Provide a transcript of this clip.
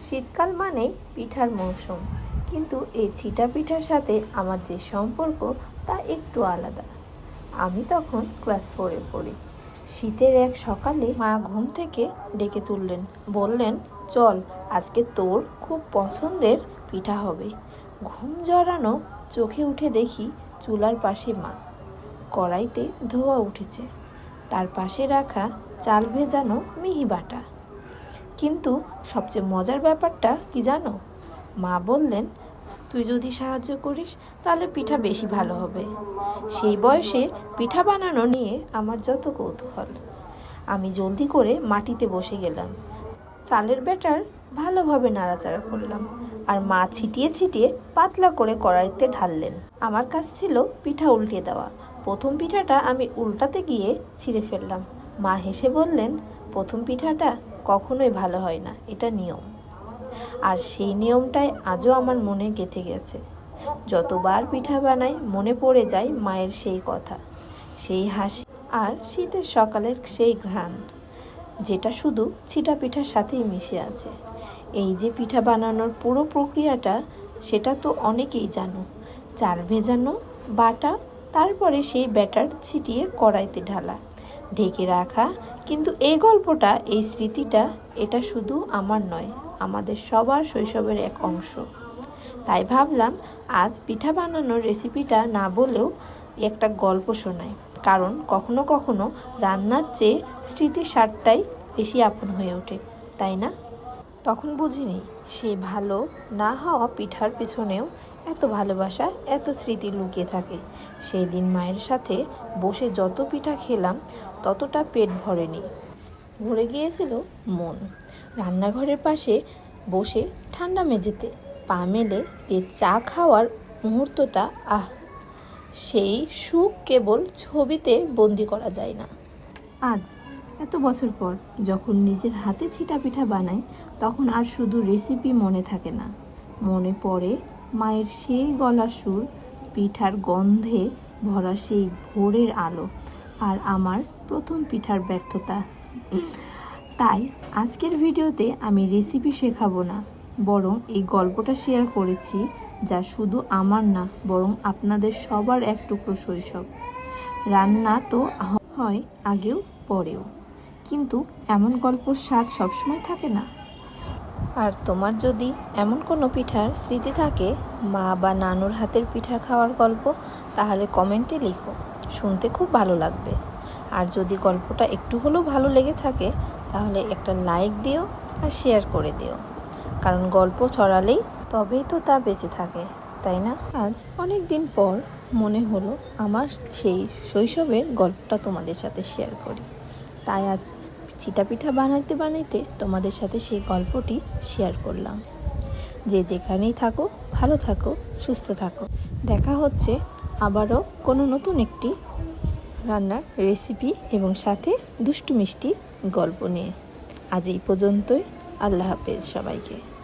শীতকাল মানেই পিঠার মৌসুম। কিন্তু এই ছিটা পিঠার সাথে আমার যে সম্পর্ক, তা একটু আলাদা। আমি তখন ক্লাস ফোরে পড়ি। শীতের এক সকালে মা ঘুম থেকে ডেকে তুললেন, বললেন, চল, আজকে তোর খুব পছন্দের পিঠা হবে। ঘুম জড়ানো চোখে উঠে দেখি চুলার পাশে মা। কড়াইতে ধোয়া উঠেছে। তার পাশে রাখা চাল ভেজানো মিহি বাটা। কিন্তু সবচেয়ে মজার ব্যাপারটা কি জানো? মা বললেন, তুই যদি সাহায্য করিস, তাহলে পিঠা বেশি ভালো হবে। সেই বয়সে পিঠা বানানো নিয়ে আমার যত কৌতূহল। আমি জলদি করে মাটিতে বসে গেলাম। চালের ব্যাটার ভালোভাবে নাড়াচাড়া করলাম আর মা ছিটিয়ে ছিটিয়ে পাতলা করে কড়াইতে ঢাললেন। আমার কাজ ছিল পিঠা উল্টে দেওয়া। প্রথম পিঠাটা আমি উল্টাতে গিয়ে ছিঁড়ে ফেললাম। মা হেসে বললেন, প্রথম পিঠাটা কখনোই ভালো হয় না, এটা নিয়ম। আর সেই নিয়মটাই আজও আমার মনে গেঁথে গেছে। যতবার পিঠা বানাই, মনে পড়ে যায় মায়ের সেই কথা, সেই হাসি আর শীতের সকালের সেই ঘ্রাণ, যেটা শুধু ছিটা পিঠার সাথেই মিশে আছে। এই যে পিঠা বানানোর পুরো প্রক্রিয়াটা, সেটা তো অনেকেই জানো। চাল ভেজানো, বাটা, তারপরে সেই ব্যাটার ছিটিয়ে কড়াইতে ঢালা, ঢেকে রাখা কিন্তু এই গল্পটা, এই স্মৃতিটা, এটা শুধু আমার নয়, আমাদের সবার শৈশবের এক অংশ। তাই ভাবলাম, আজ পিঠা বানানোর রেসিপিটা না বলেও একটা গল্প শোনায় কারণ কখনো কখনো রান্নার চেয়ে স্মৃতির স্বাদটাই বেশি আপন হয়ে ওঠে, তাই না? তখন বুঝিনি সেই ভালো না হওয়া পিঠার পেছনেও এত ভালোবাসা, এত স্মৃতি লুকিয়ে থাকে। সেই দিন মায়ের সাথে বসে যত পিঠা খেলাম, ততটা পেট ভরেনি। ভরে গিয়েছিল মন। রান্নাঘরের পাশে বসে ঠান্ডা মেঝেতে পা মেলে দিয়ে চা খাওয়ার মুহূর্তটা, আহ, সেই সুখ কেবল ছবিতে বন্দি করা যায় না। আজ, এত বছর পর যখন নিজের হাতে ছিটা পিঠা বানাই, তখন আর শুধু রেসিপি মনে থাকে না। মনে পড়ে মায়ের সেই গলার সুর, পিঠার গন্ধে ভরা সেই ভোরের আলো আর আমার প্রথম পিঠার ব্যর্থতা। তাই আজকের ভিডিওতে আমি রেসিপি শেখাবো না, বরং এই গল্পটা শেয়ার করেছি যা শুধু আমার না, বরং আপনাদের সবার এক টুকরো শৈশব। রান্না তো হয় আগেও, পরেও। কিন্তু এমন গল্পর স্বাদ সবসময় থাকে না। আর তোমার যদি এমন কোনো পিঠার স্মৃতি থাকে, মা বা নানুর হাতের পিঠা খাওয়ার গল্প, তাহলে কমেন্টে লিখো। শুনতে খুব ভালো লাগবে। আর যদি গল্পটা একটু হলেও ভালো লেগে থাকে, তাহলে একটা লাইক দিও আর শেয়ার করে দিও। কারণ গল্প ছড়ালেই তবেই তো তা বেঁচে থাকে, তাই না? আজ অনেক দিন পর মনে হলো আমার সেই শৈশবের গল্পটা তোমাদের সাথে শেয়ার করি। তাই আজ চিটা পিঠা বানাইতে বানাইতে তোমাদের সাথে সেই গল্পটি শেয়ার করলাম। যে যেখানেই থাকো, ভালো থাকো, সুস্থ থাকো। দেখা হচ্ছে আবারও কোনো নতুন একটি রান্নার রেসিপি এবং সাথে দুষ্টু মিষ্টি গল্প নিয়ে। আজ এই পর্যন্তই। আল্লাহ হাফেজ সবাইকে।